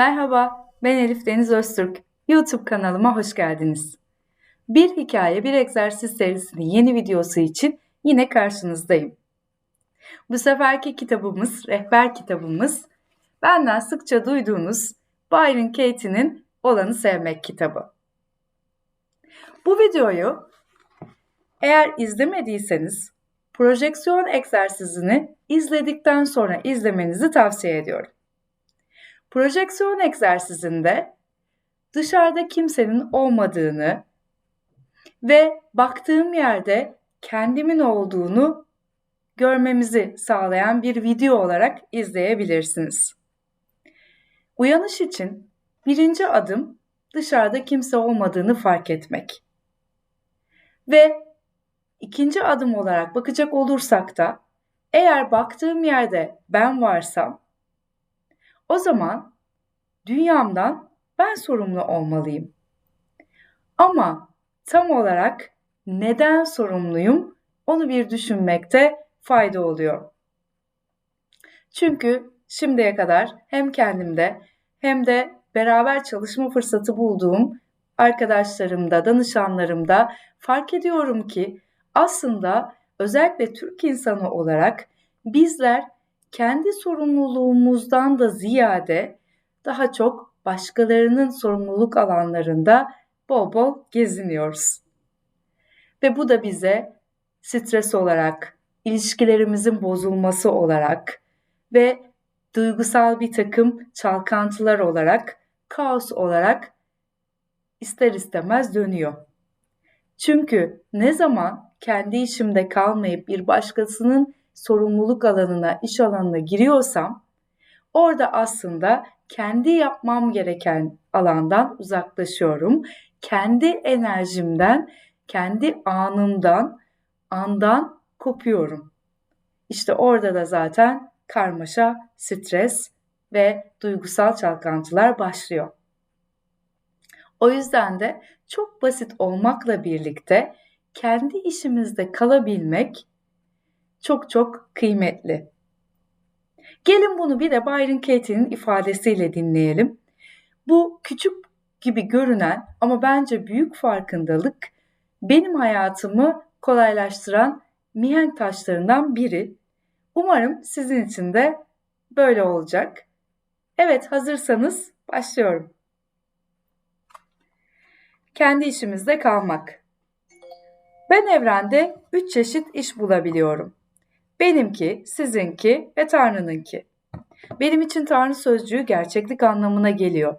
Merhaba, ben Elif Deniz Öztürk. YouTube kanalıma hoş geldiniz. Bir hikaye, bir egzersiz serisinin yeni videosu için yine karşınızdayım. Bu seferki kitabımız, rehber kitabımız, benden sıkça duyduğunuz Byron Katie'nin Olanı Sevmek kitabı. Bu videoyu eğer izlemediyseniz projeksiyon egzersizini izledikten sonra izlemenizi tavsiye ediyorum. Projeksiyon egzersizinde dışarıda kimsenin olmadığını ve baktığım yerde kendimin olduğunu görmemizi sağlayan bir video olarak izleyebilirsiniz. Uyanış için birinci adım dışarıda kimse olmadığını fark etmek. Ve ikinci adım olarak bakacak olursak da eğer baktığım yerde ben varsam o zaman dünyamdan ben sorumlu olmalıyım. Ama tam olarak neden sorumluyum onu bir düşünmekte fayda oluyor. Çünkü şimdiye kadar hem kendimde hem de beraber çalışma fırsatı bulduğum arkadaşlarımda, danışanlarımda fark ediyorum ki aslında özellikle Türk insanı olarak bizler kendi sorumluluğumuzdan da ziyade daha çok başkalarının sorumluluk alanlarında bol bol geziniyoruz. Ve bu da bize stres olarak, ilişkilerimizin bozulması olarak ve duygusal bir takım çalkantılar olarak, kaos olarak ister istemez dönüyor. Çünkü ne zaman kendi işimde kalmayıp bir başkasının sorumluluk alanına, iş alanına giriyorsam orada aslında kendi yapmam gereken alandan uzaklaşıyorum. Kendi enerjimden, kendi anımdan, andan kopuyorum. İşte orada da zaten karmaşa, stres ve duygusal çalkantılar başlıyor. O yüzden de çok basit olmakla birlikte kendi işimizde kalabilmek çok çok kıymetli. Gelin bunu bir de Byron Katie'nin ifadesiyle dinleyelim. Bu küçük gibi görünen ama bence büyük farkındalık benim hayatımı kolaylaştıran mihenk taşlarından biri. Umarım sizin için de böyle olacak. Evet hazırsanız başlıyorum. Kendi işimizde kalmak. Ben evrende üç çeşit iş bulabiliyorum. Benimki, sizinki ve Tanrı'nınki. Benim için Tanrı sözcüğü gerçeklik anlamına geliyor.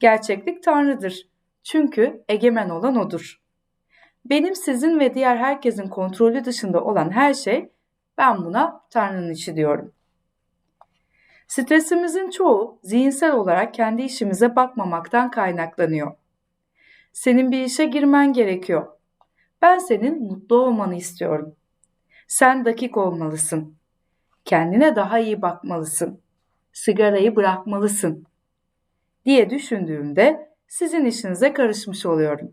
Gerçeklik Tanrı'dır. Çünkü egemen olan O'dur. Benim sizin ve diğer herkesin kontrolü dışında olan her şey ben buna Tanrı'nın işi diyorum. Stresimizin çoğu zihinsel olarak kendi işimize bakmamaktan kaynaklanıyor. Senin bir işe girmen gerekiyor. Ben senin mutlu olmanı istiyorum. Sen dakik olmalısın. Kendine daha iyi bakmalısın. Sigarayı bırakmalısın. diye düşündüğümde sizin işinize karışmış oluyorum.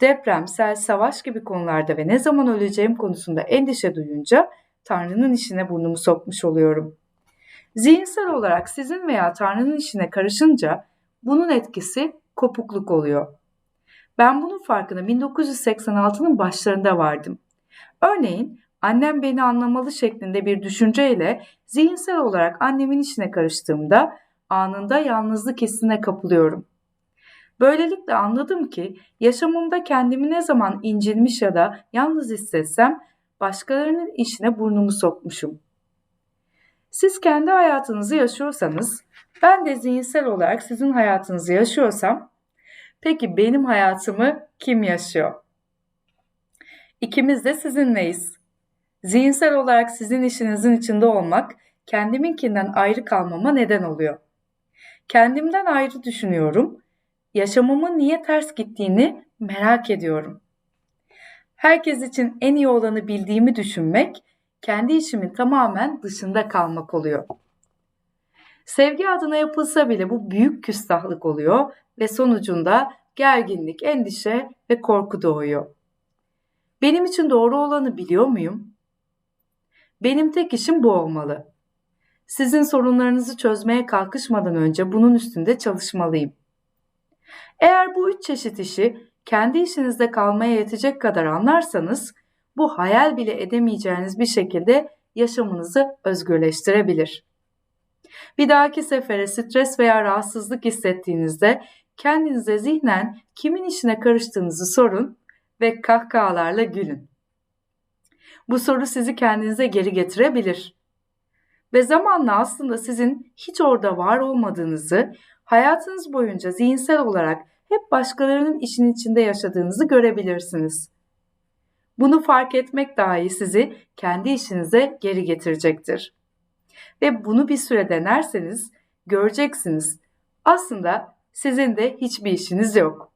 Deprem, sel, savaş gibi konularda ve ne zaman öleceğim konusunda endişe duyunca Tanrı'nın işine burnumu sokmuş oluyorum. Zihinsel olarak sizin veya Tanrı'nın işine karışınca bunun etkisi kopukluk oluyor. Ben bunun farkına 1986'nın başlarında vardım. Örneğin annem beni anlamalı şeklinde bir düşünceyle zihinsel olarak annemin işine karıştığımda anında yalnızlık hissine kapılıyorum. Böylelikle anladım ki yaşamımda kendimi ne zaman incinmiş ya da yalnız hissetsem başkalarının işine burnumu sokmuşum. Siz kendi hayatınızı yaşıyorsanız, ben de zihinsel olarak sizin hayatınızı yaşıyorsam, peki benim hayatımı kim yaşıyor? İkimiz de sizinleyiz. Zihinsel olarak sizin işinizin içinde olmak kendiminkinden ayrı kalmama neden oluyor. Kendimden ayrı düşünüyorum. Yaşamımın niye ters gittiğini merak ediyorum. Herkes için en iyi olanı bildiğimi düşünmek, kendi işimin tamamen dışında kalmak oluyor. Sevgi adına yapılsa bile bu büyük küstahlık oluyor ve sonucunda gerginlik, endişe ve korku doğuyor. Benim için doğru olanı biliyor muyum? Benim tek işim bu olmalı. Sizin sorunlarınızı çözmeye kalkışmadan önce bunun üstünde çalışmalıyım. Eğer bu üç çeşit işi kendi işinizde kalmaya yetecek kadar anlarsanız bu hayal bile edemeyeceğiniz bir şekilde yaşamınızı özgürleştirebilir. Bir dahaki sefere stres veya rahatsızlık hissettiğinizde kendinize zihnen kimin işine karıştığınızı sorun ve kahkahalarla gülün. Bu soru sizi kendinize geri getirebilir. Ve zamanla aslında sizin hiç orada var olmadığınızı, hayatınız boyunca zihinsel olarak hep başkalarının işin içinde yaşadığınızı görebilirsiniz. Bunu fark etmek dahi sizi kendi işinize geri getirecektir. Ve bunu bir süre denerseniz göreceksiniz. Aslında sizin de hiçbir işiniz yok.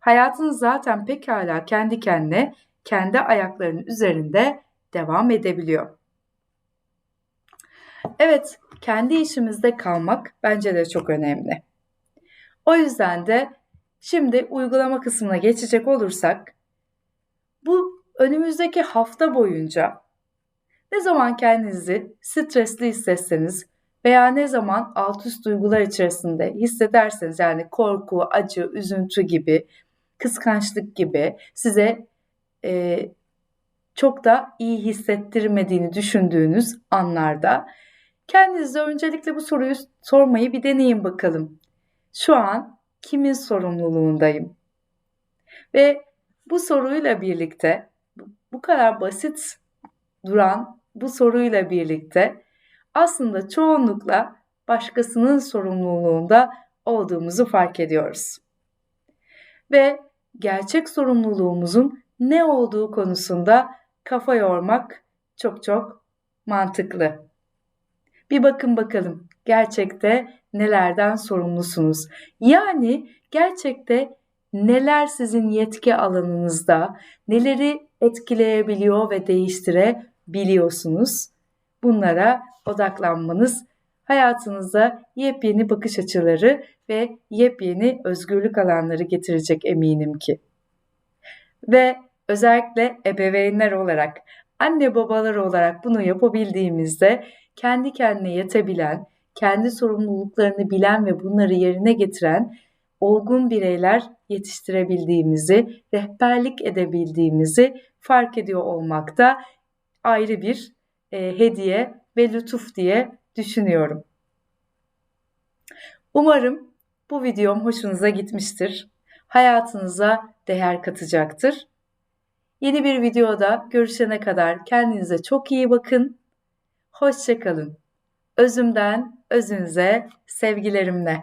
Hayatınız zaten pekala kendi kendine, kendi ayaklarının üzerinde devam edebiliyor. Evet, kendi işimizde kalmak bence de çok önemli. O yüzden de şimdi uygulama kısmına geçecek olursak bu önümüzdeki hafta boyunca ne zaman kendinizi stresli hissetseniz veya ne zaman alt üst duygular içerisinde hissederseniz yani korku, acı, üzüntü gibi, kıskançlık gibi size e, çok da iyi hissettirmediğini düşündüğünüz anlarda kendinize öncelikle bu soruyu sormayı bir deneyin bakalım. Şu an kimin sorumluluğundayım? Ve bu soruyla birlikte bu kadar basit duran bu soruyla birlikte aslında çoğunlukla başkasının sorumluluğunda olduğumuzu fark ediyoruz. Ve gerçek sorumluluğumuzun ne olduğu konusunda kafa yormak çok çok mantıklı. Bir bakın bakalım gerçekte nelerden sorumlusunuz? Yani gerçekte neler sizin yetki alanınızda, neleri etkileyebiliyor ve değiştirebiliyorsunuz? Bunlara odaklanmanız hayatınıza yepyeni bakış açıları ve yepyeni özgürlük alanları getirecek eminim ki. Ve özellikle ebeveynler olarak, anne babalar olarak bunu yapabildiğimizde kendi kendine yetebilen, kendi sorumluluklarını bilen ve bunları yerine getiren olgun bireyler yetiştirebildiğimizi, rehberlik edebildiğimizi fark ediyor olmakta ayrı bir e, hediye ve lütuf diye düşünüyorum. Umarım bu videom hoşunuza gitmiştir. Hayatınıza değer katacaktır. Yeni bir videoda görüşene kadar kendinize çok iyi bakın. Hoşçakalın. Özümden özünüze sevgilerimle.